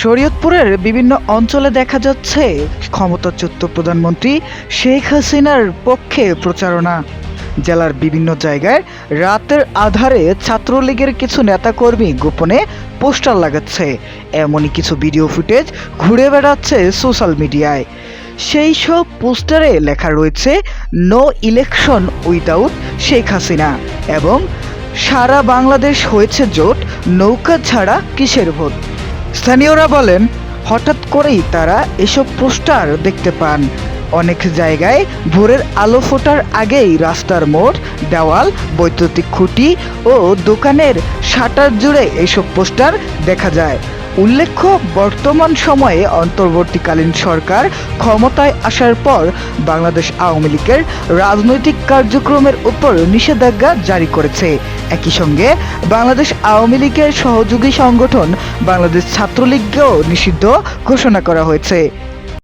শরীয়তপুরের বিভিন্ন অঞ্চলে দেখা যাচ্ছে ক্ষমতাচ্যুত প্রধানমন্ত্রী শেখ হাসিনার পক্ষে প্রচারণা। জেলার বিভিন্ন জায়গায় রাতের আধারে ছাত্রলীগের কিছু নেতাকর্মী গোপনে পোস্টার লাগাচ্ছে। এমনই কিছু ভিডিও ফুটেজ ঘুরে বেড়াচ্ছে সোশ্যাল মিডিয়ায়। সেই সব পোস্টারে লেখা রয়েছে, no election without Sheikh Hasina এবং, সারা বাংলাদেশ হয়েছে জোট, নৌকা ছাড়া কিসের ভোট? স্থানীয়রা বলেন, হঠাৎ করেই তারা এসব পোস্টার দেখতে পান। অনেক জায়গায় ভোরের আলো ফোটার আগেই রাস্তার মোড়, দেওয়াল, বৈদ্যুতিক খুঁটি ও দোকানের শাটার জুড়ে এসব পোস্টার দেখা যায়। উল্লেখ্য, বর্তমান সময়ে অন্তর্বর্তীকালীন সরকার ক্ষমতায় আসার পর বাংলাদেশ আওয়ামী লীগের রাজনৈতিক কার্যক্রমের উপর নিষেধাজ্ঞা জারি করেছে। একই সঙ্গে বাংলাদেশ আওয়ামী লীগের সহযোগী সংগঠন বাংলাদেশ ছাত্রলীগকেও নিষিদ্ধ ঘোষণা করা হয়েছে।